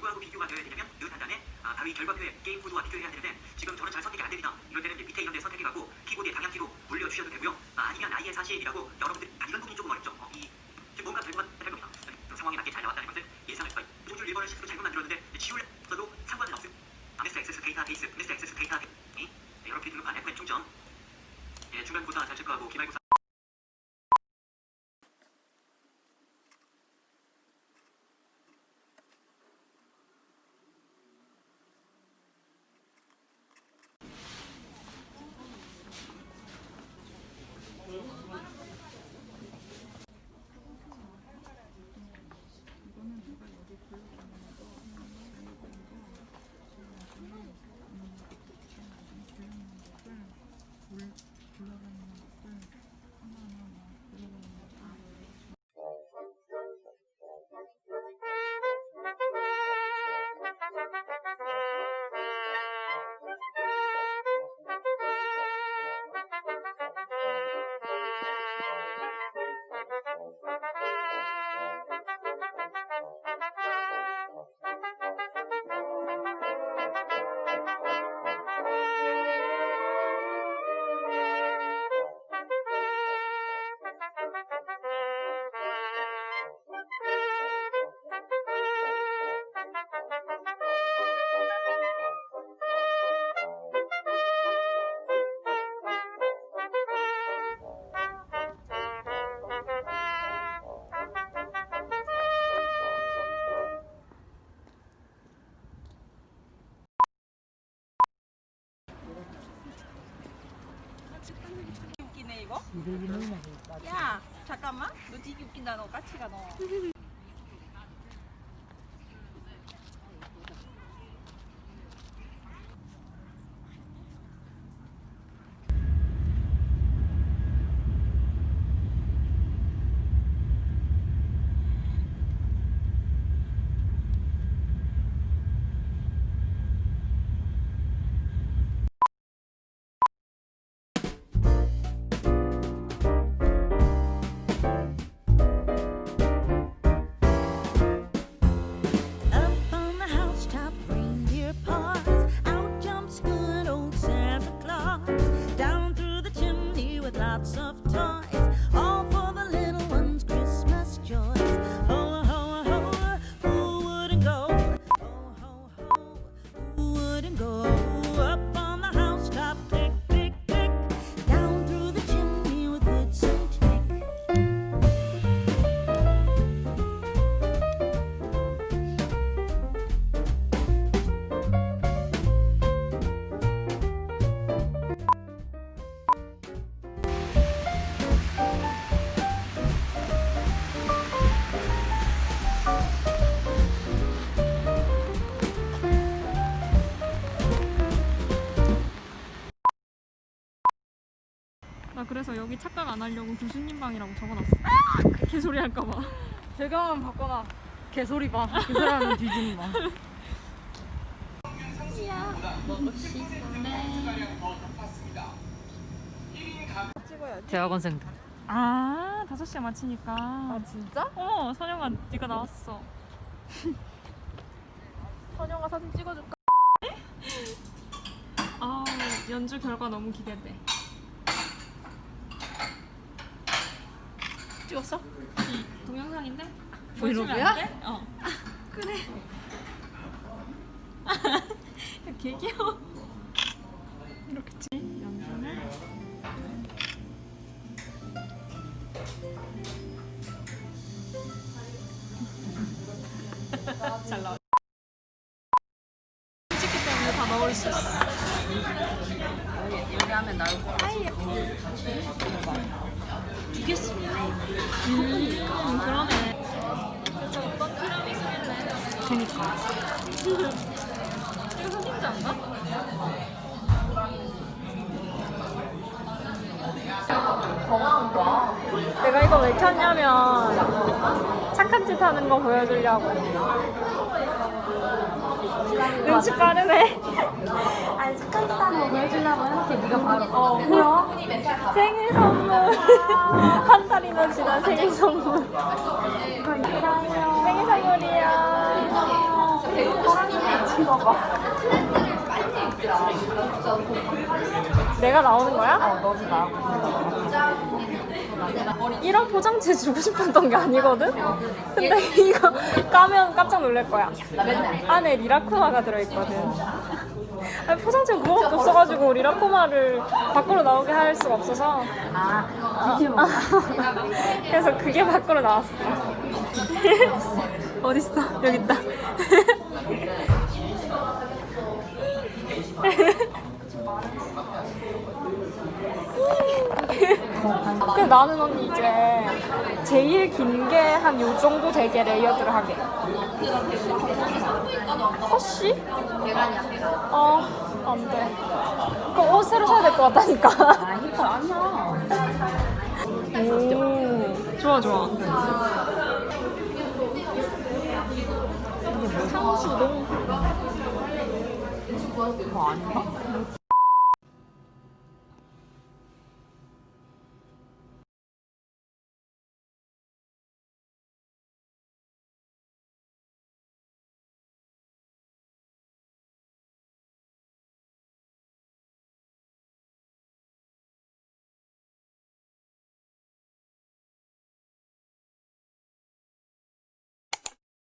되어야 되냐면 느 단단에 아, 이 결과표에 게임 코드와 비교해야 되는데 지금 저는 잘 선택이 안 됩니다. 이럴 때는 밑에 있는 데 선택해 가고 키보드의 방향키로 올려주셔도 되고요. 아, 아니면 아예 사실이라고 이거. 야 잠깐만. 너 되게 웃긴다 너 까치가 너. 나 그래서 여기 착각 안 하려고 교수님 방이라고 적어놨어. 개소리 할까봐. 배경은 바꿔놔. 개소리 봐. 그 사람은 뒤지는 봐. 대학원생들. 아, 5시에 마치니까. 아 진짜? 어, 선영아, 네가 나왔어. 선영아 사진 찍어줄까? 아, 연주 결과 너무 기대돼. 찍었어? 이 동영상인데? 브이로그야? 보여주면 안 돼? 어. 그래. 개 귀여워. 이렇게 치. 연주는 잘 나와. 찍기 때문에 다 넣을 수 있어. 여기 하면 나올 거 야. 두개 쓰네. 음, 그러네. 그니까. 이거 사진자인가? 내가 이거 왜 켰냐면 착한 짓 하는 거 보여주려고 눈치 빠르네 아니, 하는 거 보여주려고 이렇게 네가 바로. 어 뭐야? 생일 선물 한 달이나 지난 생일 선물 생일 선물이야 내가 나오는 거야? 어, 너도 나오고. 이런 포장지 주고 싶었던 게 아니거든? 근데 이거 까면 깜짝 놀랄 거야. 안에 리라쿠마가 들어있거든. 아니, 포장지가 그거밖에 없어가지고 리라쿠마를 밖으로 나오게 할 수가 없어서. 아, 그래서 그게 밖으로 나왔어. 어딨어? 여기 있다. 그 나는 언니 이제 제일 긴 게 한 요 정도 되게 레이어드를 하게. 허씨? 아, 안 돼. 그옷 새로 사야 될 것 같다니까. 아, 힙합 아니야. 오, 좋아, 좋아. 상수동. 그거 아닌가?